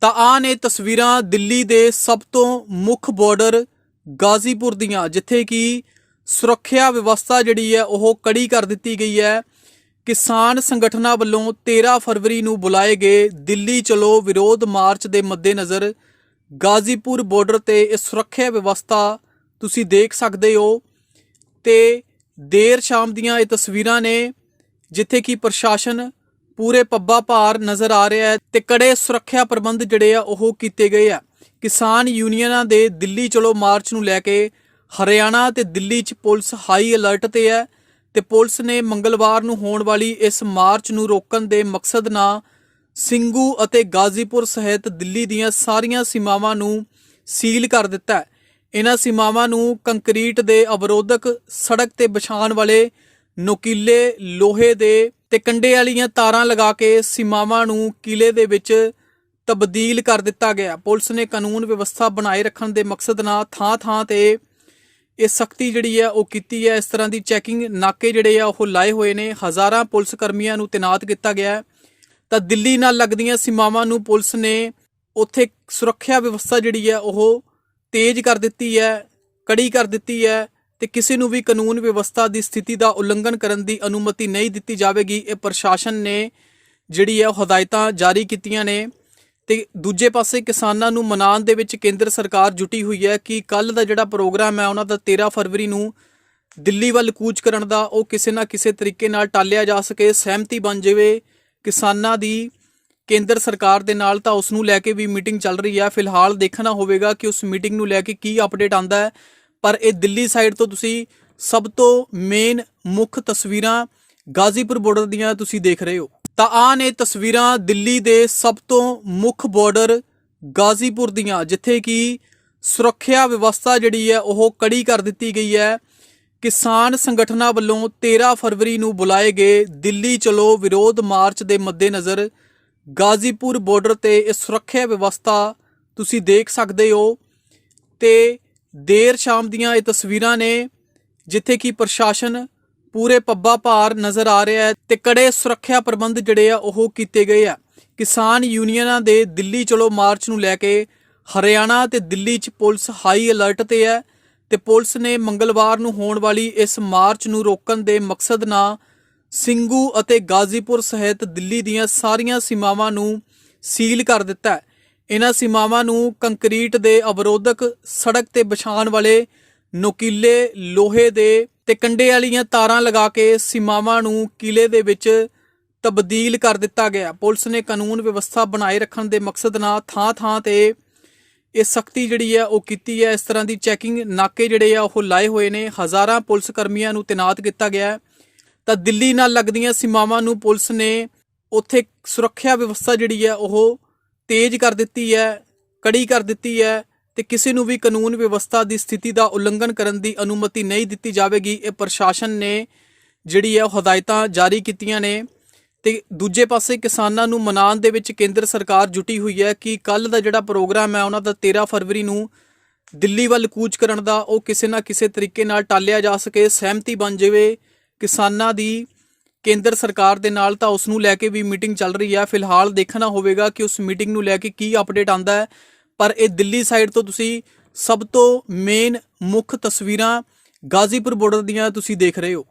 ਤਾਂ ਆਹ ਨੇ ਤਸਵੀਰਾਂ ਦਿੱਲੀ ਦੇ ਸਭ ਤੋਂ ਮੁੱਖ ਬਾਰਡਰ ਗਾਜ਼ੀਪੁਰ ਦੀਆਂ, ਜਿੱਥੇ ਕਿ ਸੁਰੱਖਿਆ ਵਿਵਸਥਾ ਜਿਹੜੀ ਹੈ ਉਹ ਕੜੀ ਕਰ ਦਿੱਤੀ ਗਈ ਹੈ। ਕਿਸਾਨ ਸੰਗਠਨਾਂ ਵੱਲੋਂ 13 ਫਰਵਰੀ ਨੂੰ ਬੁਲਾਏ ਗਏ ਦਿੱਲੀ ਚਲੋ ਵਿਰੋਧ ਮਾਰਚ ਦੇ ਮੱਦੇਨਜ਼ਰ ਗਾਜ਼ੀਪੁਰ ਬਾਰਡਰ ਤੇ ਇਹ ਸੁਰੱਖਿਆ ਵਿਵਸਥਾ ਤੁਸੀਂ ਦੇਖ ਸਕਦੇ ਹੋ। ਤੇ ਦੇਰ ਸ਼ਾਮ ਦੀਆਂ ਇਹ ਤਸਵੀਰਾਂ ਨੇ, ਜਿੱਥੇ ਕਿ ਪ੍ਰਸ਼ਾਸਨ ਪੂਰੇ ਪੱਬਾ ਭਾਰ ਨਜ਼ਰ ਆ ਰਿਹਾ ਹੈ ਤੇ ਕੜੇ ਸੁਰੱਖਿਆ ਪ੍ਰਬੰਧ ਜਿਹੜੇ ਆ ਉਹ ਕੀਤੇ ਗਏ ਆ। ਕਿਸਾਨ ਯੂਨੀਅਨਾਂ ਦੇ ਦਿੱਲੀ ਚਲੋ ਮਾਰਚ ਨੂੰ ਲੈ ਕੇ ਹਰਿਆਣਾ ਤੇ ਦਿੱਲੀ 'ਚ ਪੁਲਿਸ ਹਾਈ ਅਲਰਟ ਤੇ ਹੈ ਤੇ ਪੁਲਿਸ ਨੇ ਮੰਗਲਵਾਰ ਨੂੰ ਹੋਣ ਵਾਲੀ ਇਸ ਮਾਰਚ ਨੂੰ ਰੋਕਣ ਦੇ ਮਕਸਦ ਨਾਲ ਸਿੰਘੂ ਅਤੇ ਗਾਜ਼ੀਪੁਰ ਸਹਿਤ ਦਿੱਲੀ ਦੀਆਂ ਸਾਰੀਆਂ ਸੀਮਾਵਾਂ ਨੂੰ ਸੀਲ ਕਰ ਦਿੱਤਾ ਹੈ। ਇਹਨਾਂ ਸੀਮਾਵਾਂ ਨੂੰ ਕੰਕਰੀਟ ਦੇ ਅਵਰੋਧਕ ਸੜਕ ਤੇ ਵਿਛਾਉਣ ਵਾਲੇ ਨੋਕੀਲੇ ਲੋਹੇ ਦੇ ਤੇ ਕੰਡੇ ਵਾਲੀਆਂ ਤਾਰਾਂ ਲਗਾ ਕੇ ਸੀਮਾਵਾਂ ਨੂੰ ਕਿਲੇ ਦੇ ਵਿੱਚ ਤਬਦੀਲ ਕਰ ਦਿੱਤਾ ਗਿਆ। ਪੁਲਿਸ ਨੇ ਕਾਨੂੰਨ ਵਿਵਸਥਾ ਬਣਾਏ ਰੱਖਣ ਦੇ ਮਕਸਦ ਨਾਲ ਥਾਂ-ਥਾਂ ਤੇ ਇਹ ਸਖਤੀ ਜਿਹੜੀ ਹੈ ਉਹ ਕੀਤੀ ਹੈ ਇਸ ਤਰ੍ਹਾਂ ਦੀ ਚੈਕਿੰਗ ਨਾਕੇ ਜਿਹੜੇ ਆ ਉਹ ਲਾਏ ਹੋਏ ਨੇ। ਹਜ਼ਾਰਾਂ ਪੁਲਿਸ ਕਰਮੀਆਂ ਨੂੰ ਤਾਇਨਾਤ ਕੀਤਾ ਗਿਆ। ਹੈ ਤਾਂ ਦਿੱਲੀ ਨਾਲ ਲੱਗਦੀਆਂ ਸੀਮਾਵਾਂ ਨੂੰ ਪੁਲਿਸ ਨੇ ਉੱਥੇ ਸੁਰੱਖਿਆ ਵਿਵਸਥਾ ਜਿਹੜੀ ਹੈ ਉਹ ਤੇਜ਼ ਕਰ ਦਿੱਤੀ ਹੈ ਕੜੀ ਕਰ ਦਿੱਤੀ ਹੈ ਤੇ ਕਿਸੇ ਨੂੰ ਵੀ ਕਾਨੂੰਨ ਵਿਵਸਥਾ ਦੀ ਸਥਿਤੀ ਦਾ ਉਲੰਘਣ ਕਰਨ ਦੀ ਅਨੁਮਤੀ ਨਹੀਂ ਦਿੱਤੀ ਜਾਵੇਗੀ, ਇਹ ਪ੍ਰਸ਼ਾਸਨ ਨੇ ਜਿਹੜੀ ਹੈ ਉਹ ਹਦਾਇਤਾਂ ਜਾਰੀ ਕੀਤੀਆਂ ਨੇ। ਤੇ ਦੂਜੇ ਪਾਸੇ ਕਿਸਾਨਾਂ ਨੂੰ ਮਨਾਉਣ ਦੇ ਵਿੱਚ ਕੇਂਦਰ ਸਰਕਾਰ ਜੁਟੀ ਹੋਈ ਹੈ ਕਿ ਕੱਲ ਦਾ ਜਿਹੜਾ ਪ੍ਰੋਗਰਾਮ ਹੈ, ਉਹਨਾਂ ਦਾ 13 ਫਰਵਰੀ ਨੂੰ ਦਿੱਲੀ ਵੱਲ ਕੂਚ ਕਰਨ ਦਾ ਉਹ ਕਿਸੇ ਨਾ ਕਿਸੇ ਤਰੀਕੇ ਨਾਲ ਟਾਲਿਆ ਜਾ ਸਕੇ। ਸਹਿਮਤੀ ਬਣ ਜਾਵੇ ਕਿਸਾਨਾਂ ਦੀ, ਕੇਂਦਰ ਸਰਕਾਰ ਦੇ ਨਾਲ ਤਾਂ ਉਸ ਨੂੰ ਲੈ ਕੇ ਵੀ ਮੀਟਿੰਗ ਚੱਲ ਰਹੀ ਹੈ। ਫਿਲਹਾਲ ਦੇਖਣਾ ਹੋਵੇਗਾ ਕਿ ਉਸ ਮੀਟਿੰਗ ਨੂੰ ਲੈ ਕੇ ਕੀ ਅਪਡੇਟ ਆਂਦਾ ਹੈ। ਪਰ ਇਹ ਦਿੱਲੀ ਸਾਈਡ ਤੋਂ ਤੁਸੀਂ ਸਭ ਤੋਂ ਮੇਨ ਮੁੱਖ ਤਸਵੀਰਾਂ ਗਾਜ਼ੀਪੁਰ ਬਾਰਡਰ ਦੀਆਂ ਤੁਸੀਂ ਦੇਖ ਰਹੇ ਹੋ। ਤਾਂ ਆਹ ਨੇ ਤਸਵੀਰਾਂ ਦਿੱਲੀ ਦੇ ਸਭ ਤੋਂ ਮੁੱਖ ਬਾਰਡਰ ਗਾਜ਼ੀਪੁਰ ਦੀਆਂ, ਜਿੱਥੇ ਕਿ ਸੁਰੱਖਿਆ ਵਿਵਸਥਾ ਜਿਹੜੀ ਹੈ ਉਹ ਕੜੀ ਕਰ ਦਿੱਤੀ ਗਈ ਹੈ। ਕਿਸਾਨ ਸੰਗਠਨਾਂ ਵੱਲੋਂ 13 ਫਰਵਰੀ ਨੂੰ ਬੁਲਾਏ ਗਏ ਦਿੱਲੀ ਚਲੋ ਵਿਰੋਧ ਮਾਰਚ ਦੇ ਮੱਦੇਨਜ਼ਰ ਗਾਜ਼ੀਪੁਰ ਬਾਰਡਰ ਤੇ ਇਹ ਸੁਰੱਖਿਆ ਵਿਵਸਥਾ ਤੁਸੀਂ ਦੇਖ ਸਕਦੇ ਹੋ। ਤੇ ਦੇਰ ਸ਼ਾਮ ਦੀਆਂ ਇਹ ਤਸਵੀਰਾਂ ਨੇ ਜਿੱਥੇ ਕਿ ਪ੍ਰਸ਼ਾਸਨ ਪੂਰੇ ਪੱਬਾ ਭਾਰ ਨਜ਼ਰ ਆ ਰਿਹਾ ਹੈ ਤੇ ਕੜੇ ਸੁਰੱਖਿਆ ਪ੍ਰਬੰਧ ਜਿਹੜੇ ਆ ਉਹ ਕੀਤੇ ਗਏ ਆ। ਕਿਸਾਨ ਯੂਨੀਅਨਾਂ ਦੇ ਦਿੱਲੀ ਚਲੋ ਮਾਰਚ ਨੂੰ ਲੈ ਕੇ ਹਰਿਆਣਾ ਤੇ ਦਿੱਲੀ 'ਚ ਪੁਲਿਸ ਹਾਈ ਅਲਰਟ ਤੇ ਹੈ ਤੇ ਪੁਲਿਸ ਨੇ ਮੰਗਲਵਾਰ ਨੂੰ ਹੋਣ ਵਾਲੀ ਇਸ ਮਾਰਚ ਨੂੰ ਰੋਕਣ ਦੇ ਮਕਸਦ ਨਾਲ ਸਿੰਘੂ ਅਤੇ ਗਾਜ਼ੀਪੁਰ ਸਹਿਤ ਦਿੱਲੀ ਦੀਆਂ ਸਾਰੀਆਂ ਸੀਮਾਵਾਂ ਨੂੰ ਸੀਲ ਕਰ ਦਿੱਤਾ ਹੈ। ਇਹਨਾਂ ਸੀਮਾਵਾਂ ਨੂੰ ਕੰਕਰੀਟ ਦੇ ਅਵਰੋਧਕ ਸੜਕ ਤੇ ਵਿਛਾਉਣ ਵਾਲੇ ਨੋਕੀਲੇ ਲੋਹੇ ਦੇ ਤੇ ਕੰਡੇ ਵਾਲੀਆਂ ਤਾਰਾਂ ਲਗਾ ਕੇ ਸੀਮਾਵਾਂ ਨੂੰ ਕਿਲੇ ਦੇ ਵਿੱਚ ਤਬਦੀਲ ਕਰ ਦਿੱਤਾ ਗਿਆ। ਪੁਲਿਸ ਨੇ ਕਾਨੂੰਨ ਵਿਵਸਥਾ ਬਣਾਏ ਰੱਖਣ ਦੇ ਮਕਸਦ ਨਾਲ ਥਾਂ-ਥਾਂ ਤੇ ਇਹ ਸਖਤੀ ਜਿਹੜੀ ਹੈ ਉਹ ਕੀਤੀ ਹੈ। ਇਸ ਤਰ੍ਹਾਂ ਦੀ ਚੈਕਿੰਗ ਨਾਕੇ ਜਿਹੜੇ ਆ ਉਹ ਲਾਏ ਹੋਏ ਨੇ। ਹਜ਼ਾਰਾਂ ਪੁਲਿਸ ਕਰਮੀਆਂ ਨੂੰ ਤਾਇਨਾਤ ਕੀਤਾ ਗਿਆ। ਹੈ ਤਾਂ ਦਿੱਲੀ ਨਾਲ ਲੱਗਦੀਆਂ ਸੀਮਾਵਾਂ ਨੂੰ ਪੁਲਿਸ ਨੇ ਉੱਥੇ ਸੁਰੱਖਿਆ ਵਿਵਸਥਾ ਜਿਹੜੀ ਹੈ ਉਹ ਤੇਜ਼ ਕਰ ਦਿੱਤੀ ਹੈ, ਕੜੀ ਕਰ ਦਿੱਤੀ ਹੈ ਤੇ ਕਿਸੇ ਨੂੰ ਵੀ ਕਾਨੂੰਨ ਵਿਵਸਥਾ ਦੀ ਸਥਿਤੀ ਦਾ ਉਲੰਘਣ ਕਰਨ ਦੀ ਅਨੁਮਤੀ ਨਹੀਂ ਦਿੱਤੀ ਜਾਵੇਗੀ। ਇਹ ਪ੍ਰਸ਼ਾਸਨ ਨੇ ਜਿਹੜੀ ਹੈ ਉਹ ਹਦਾਇਤਾਂ ਜਾਰੀ ਕੀਤੀਆਂ ਨੇ ਤੇ ਦੂਜੇ ਪਾਸੇ ਕਿਸਾਨਾਂ ਨੂੰ ਮਨਾਉਣ ਦੇ ਵਿੱਚ ਕੇਂਦਰ ਸਰਕਾਰ ਜੁਟੀ ਹੋਈ ਹੈ ਕਿ ਕੱਲ ਦਾ ਜਿਹੜਾ ਪ੍ਰੋਗਰਾਮ ਹੈ, ਉਹਨਾਂ ਦਾ 13 ਫਰਵਰੀ ਨੂੰ ਦਿੱਲੀ ਵੱਲ ਕੂਚ ਕਰਨ ਦਾ ਉਹ ਕਿਸੇ ਨਾ ਕਿਸੇ ਤਰੀਕੇ ਨਾਲ ਟਾਲਿਆ ਜਾ ਸਕੇ। ਸਹਿਮਤੀ ਬਣ ਜਾਵੇ ਕਿਸਾਨਾਂ ਦੀ ਕੇਂਦਰ ਸਰਕਾਰ ਦੇ ਨਾਲ ਤਾਂ ਉਸ ਨੂੰ ਲੈ ਕੇ ਵੀ ਮੀਟਿੰਗ ਚੱਲ ਰਹੀ ਹੈ ਫਿਲਹਾਲ ਦੇਖਣਾ ਹੋਵੇਗਾ ਕਿ ਉਸ ਮੀਟਿੰਗ ਨੂੰ ਲੈ ਕੇ ਕੀ ਅਪਡੇਟ ਆਂਦਾ ਹੈ। ਪਰ ਇਹ ਦਿੱਲੀ ਸਾਈਡ ਤੋਂ ਤੁਸੀਂ ਸਭ ਤੋਂ ਮੇਨ ਮੁੱਖ ਤਸਵੀਰਾਂ ਗਾਜ਼ੀਪੁਰ ਬਾਰਡਰ ਦੀਆਂ ਤੁਸੀਂ ਦੇਖ ਰਹੇ ਹੋ।